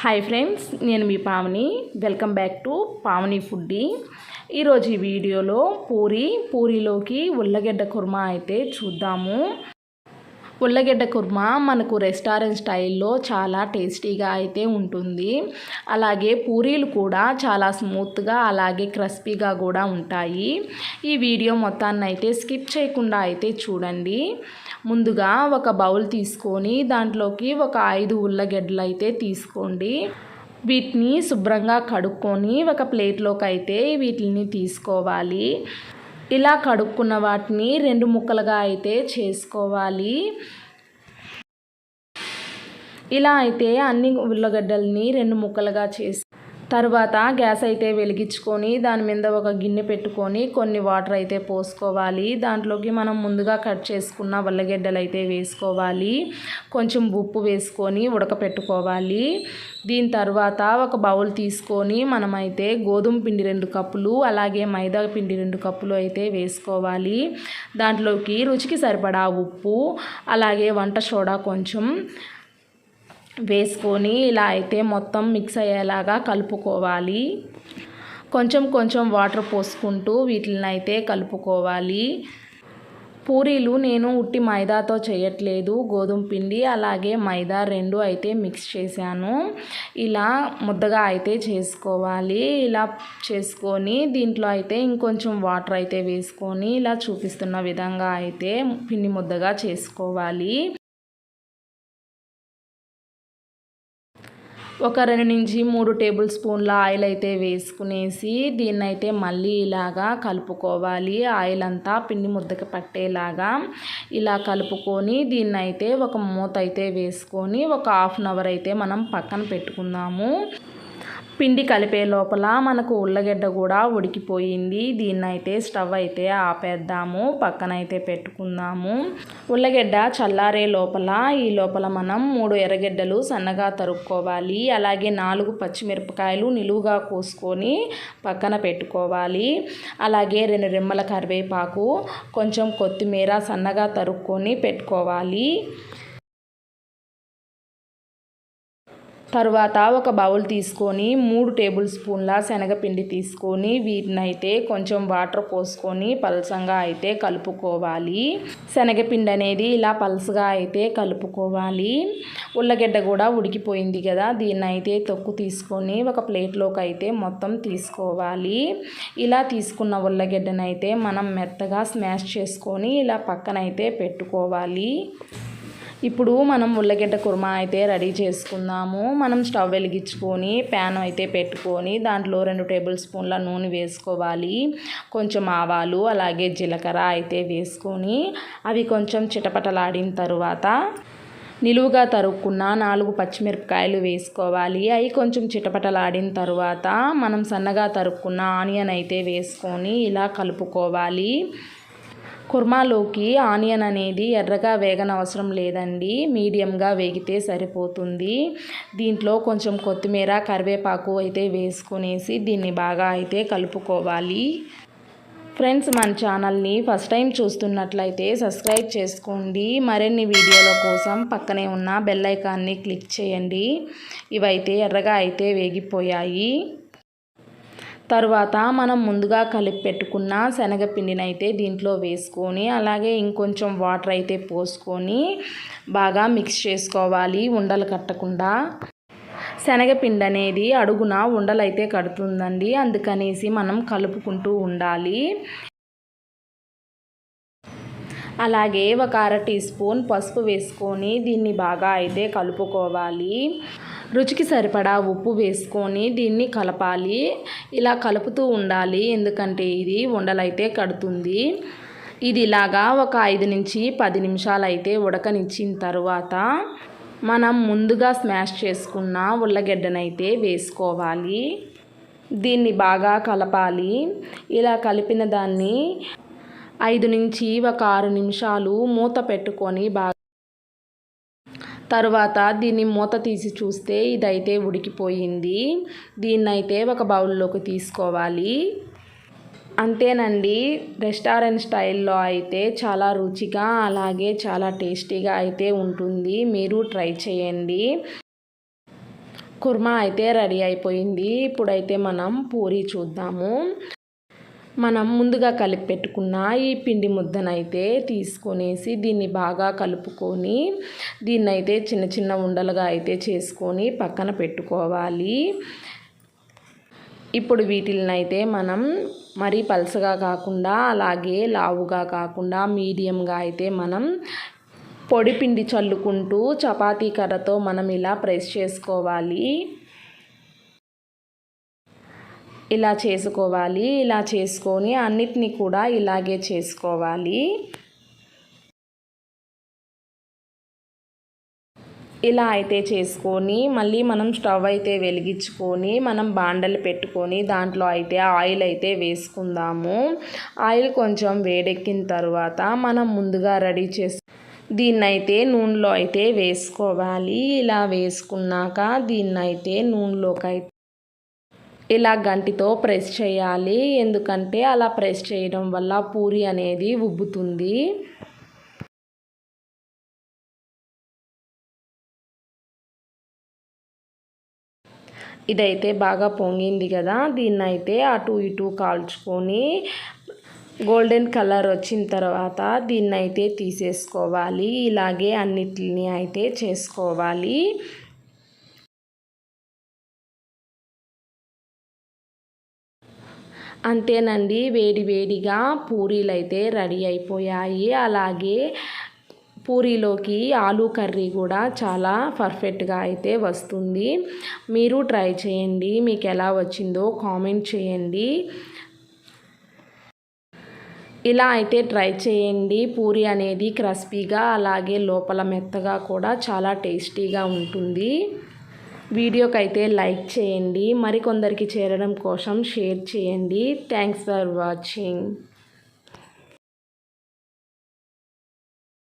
Hi friends నేను మీ Pavani. Welcome back to Pavani foodie ఈరోజు ఈ వీడియోలో పూరి పూరిలోకి ఉల్లగడ్డ కుర్మా అయితే చూద్దాము. ఉల్లగడ్డ కుర్మా మనకు రెస్టారెంట్ స్టైల్లో చాలా టేస్టీగా అయితే ఉంటుంది. అలాగే పూరీలు కూడా చాలా స్మూత్గా అలాగే క్రిస్పీగా కూడా ఉంటాయి. ఈ వీడియో మొత్తాన్ని అయితే స్కిప్ చేయకుండా అయితే చూడండి. ముందుగా ఒక బౌల్ తీసుకొని దాంట్లోకి ఒక ఐదు ఉల్లగడ్డలు అయితే తీసుకోండి. వీటిని శుభ్రంగా కడుక్కొని ఒక ప్లేట్లోకి అయితే వీటిని తీసుకోవాలి. ఇలా కడుక్కున్న వాటిని రెండు ముక్కలుగా అయితే చేసుకోవాలి. ఇలా అయితే అన్ని ఉల్లగడ్డల్ని రెండు ముక్కలుగా చేసి తర్వాత గ్యాస్ అయితే వెలిగించుకొని దాని మీద ఒక గిన్నె పెట్టుకొని కొన్ని వాటర్ అయితే పోసుకోవాలి. దాంట్లోకి మనం ముందుగా కట్ చేసుకున్న వల్లగడ్డలు అయితే వేసుకోవాలి. కొంచెం ఉప్పు వేసుకొని ఉడకపెట్టుకోవాలి. దీని తర్వాత ఒక బౌల్ తీసుకొని మనమైతే గోధుమ పిండి రెండు కప్పులు అలాగే మైదా పిండి రెండు కప్పులు అయితే వేసుకోవాలి. దాంట్లోకి రుచికి సరిపడా ఉప్పు అలాగే వంట సోడా కొంచెం వేసుకొని ఇలా అయితే మొత్తం మిక్స్ అయ్యేలాగా కలుపుకోవాలి. కొంచెం కొంచెం వాటర్ పోసుకుంటూ వీటిని అయితే కలుపుకోవాలి. పూరీలు నేను ఉట్టి మైదాతో చేయట్లేదు. గోధుమ పిండి అలాగే మైదా రెండు అయితే మిక్స్ చేశాను. ఇలా ముద్దగా అయితే చేసుకోవాలి. ఇలా చేసుకొని దీంట్లో అయితే ఇంకొంచెం వాటర్ అయితే వేసుకొని ఇలా చూపిస్తున్న విధంగా అయితే పిండి ముద్దగా చేసుకోవాలి. ఒక రెండు నుంచి మూడు టేబుల్ స్పూన్ల ఆయిల్ అయితే వేసుకునేసి దీన్ని అయితే మళ్ళీ ఇలాగా కలుపుకోవాలి. ఆయిల్ అంతా పిండి ముద్దకి పట్టేలాగా ఇలా కలుపుకొని దీన్ని అయితే ఒక మూత అయితే వేసుకొని ఒక హాఫ్ అన్ అవర్ అయితే మనం పక్కన పెట్టుకుందాము. పిండి కలిపే లోపల మనకు ఉల్లగడ్డ కూడా ఉడికిపోయింది. దీన్ని అయితే స్టవ్ అయితే ఆపేద్దాము పక్కనైతే పెట్టుకుందాము. ఉల్లగడ్డ చల్లారే లోపల ఈ లోపల మనం మూడు ఎర్రగడ్డలు సన్నగా తరుక్కోవాలి. అలాగే నాలుగు పచ్చిమిరపకాయలు నిలువుగా కోసుకొని పక్కన పెట్టుకోవాలి. అలాగే రెండు రెమ్మల కరివేపాకు కొంచెం కొత్తిమీర సన్నగా తరుక్కొని పెట్టుకోవాలి. తరువాత ఒక బౌల్ తీసుకొని మూడు టేబుల్ స్పూన్ల శనగపిండి తీసుకొని వీటిని అయితే కొంచెం వాటర్ పోసుకొని పలసంగా అయితే కలుపుకోవాలి. శనగపిండి అనేది ఇలా పలసగా అయితే కలుపుకోవాలి. ఉల్లగడ్డ కూడా ఉడికిపోయింది కదా దీన్ని అయితే తొక్కు తీసుకొని ఒక ప్లేట్లోకి అయితే మొత్తం తీసుకోవాలి. ఇలా తీసుకున్న ఉల్లగడ్డనైతే అయితే మనం మెత్తగా స్మాష్ చేసుకొని ఇలా పక్కనైతే పెట్టుకోవాలి. ఇప్పుడు మనం ఉల్లగడ్డ కుర్మా అయితే రెడీ చేసుకుందాము. మనం స్టవ్ వెలిగించుకొని ప్యాన్ అయితే పెట్టుకొని దాంట్లో రెండు టేబుల్ స్పూన్ల నూనె వేసుకోవాలి. కొంచెం ఆవాలు అలాగే జీలకర్ర అయితే వేసుకొని అవి కొంచెం చిటపటలాడిన తరువాత నిలువుగా తరుక్కున్న నాలుగు పచ్చిమిరపకాయలు వేసుకోవాలి. అవి కొంచెం చిటపటలాడిన తర్వాత మనం సన్నగా తరుక్కున్న ఆనియన్ అయితే వేసుకొని ఇలా కలుపుకోవాలి. కుర్మాలోకి ఆనియన్ అనేది ఎర్రగా వేగనవసరం లేదండి. మీడియంగా వేగితే సరిపోతుంది. దీంట్లో కొంచెం కొత్తిమీర కరివేపాకు అయితే వేసుకునేసి దీన్ని బాగా అయితే కలుపుకోవాలి. ఫ్రెండ్స్ మన ఛానల్ని ఫస్ట్ టైం చూస్తున్నట్లయితే సబ్స్క్రైబ్ చేసుకోండి. మరిన్ని వీడియోల కోసం పక్కనే ఉన్న బెల్ ఐకాన్ని క్లిక్ చేయండి. ఇవైతే ఎర్రగా అయితే వేగిపోయాయి. తర్వాత మనం ముందుగా కలిపి పెట్టుకున్న శనగపిండిని అయితే దీంట్లో వేసుకొని అలాగే ఇంకొంచెం వాటర్ అయితే పోసుకొని బాగా మిక్స్ చేసుకోవాలి ఉండలు కట్టకుండా. శనగపిండి అనేది అడుగున ఉండలైతే కడుతుందండి. అందుకనేసి మనం కలుపుకుంటూ ఉండాలి. అలాగే ఒక అర టీ స్పూన్ పసుపు వేసుకొని దీన్ని బాగా అయితే కలుపుకోవాలి. రుచికి సరిపడా ఉప్పు వేసుకొని దీన్ని కలపాలి. ఇలా కలుపుతూ ఉండాలి. ఎందుకంటే ఇది ఉండలైతే కడుతుంది. ఇది ఇలాగా ఒక ఐదు నుంచి పది నిమిషాలు అయితే ఉడకనిచ్చిన తర్వాత మనం ముందుగా స్మాష్ చేసుకున్న ఉల్లగడ్డనైతే వేసుకోవాలి. దీన్ని బాగా కలపాలి. ఇలా కలిపిన దాన్ని ఐదు నుంచి ఒక ఆరు నిమిషాలు మూత పెట్టుకొని బాగా తర్వాత దీన్ని మూత తీసి చూస్తే ఇదైతే ఉడికిపోయింది. దీన్నైతే ఒక బౌల్లోకి తీసుకోవాలి. అంతేనండి రెస్టారెంట్ స్టైల్లో అయితే చాలా రుచిగా అలాగే చాలా టేస్టీగా అయితే ఉంటుంది. మీరు ట్రై చేయండి. కుర్మా అయితే రెడీ అయిపోయింది. ఇప్పుడైతే మనం పూరి చూద్దాము. మనం ముందుగా కలిపి పెట్టుకున్న ఈ పిండి ముద్దనైతే తీసుకొనేసి దీన్ని బాగా కలుపుకొని దీన్నైతే చిన్న చిన్న ఉండలుగా అయితే చేసుకొని పక్కన పెట్టుకోవాలి. ఇప్పుడు వీటిని అయితే మనం మరీ పలసగా కాకుండా అలాగే లావుగా కాకుండా మీడియంగా అయితే మనం పొడి పిండి చల్లుకుంటూ చపాతీ కర్రతో మనం ఇలా ప్రెస్ చేసుకోవాలి. ఇలా చేసుకోవాలి ఇలా చేసుకొని అన్నిటినీ కూడా ఇలాగే చేసుకోవాలి. ఇలా అయితే చేసుకొని మళ్ళీ మనం స్టవ్ అయితే వెలిగించుకొని మనం బాండలు పెట్టుకొని దాంట్లో అయితే ఆయిల్ అయితే వేసుకుందాము. ఆయిల్ కొంచెం వేడెక్కిన తర్వాత మనం ముందుగా రెడీ చేసు దీన్నైతే నూనెలో అయితే వేసుకోవాలి. ఇలా వేసుకున్నాక దీన్నైతే నూనెలోకి అయితే ఇలా గంటితో ప్రెస్ చేయాలి. ఎందుకంటే అలా ప్రెస్ చేయడం వల్ల పూరి అనేది ఉబ్బుతుంది. ఇదైతే బాగా పొంగింది కదా. దీన్ని అయితే అటు ఇటు కాల్చుకొని గోల్డెన్ కలర్ వచ్చిన తర్వాత దీన్ని అయితే తీసేసుకోవాలి. ఇలాగే అన్నిటిని అయితే చేసుకోవాలి. అంతేనండి వేడి వేడిగా పూరీలు అయితే రెడీ అయిపోయాయి. అలాగే పూరీలోకి ఆలూ కర్రీ కూడా చాలా పర్ఫెక్ట్గా అయితే వస్తుంది. మీరు ట్రై చేయండి మీకు ఎలా వచ్చిందో కామెంట్ చేయండి. ఇలా అయితే ట్రై చేయండి పూరి అనేది క్రస్పీగా అలాగే లోపల మెత్తగా కూడా చాలా టేస్టీగా ఉంటుంది. వీడియోకి అయితే లైక్ చేయండి మరికొందరికి చేరడం కోసం షేర్ చేయండి. Thanks for watching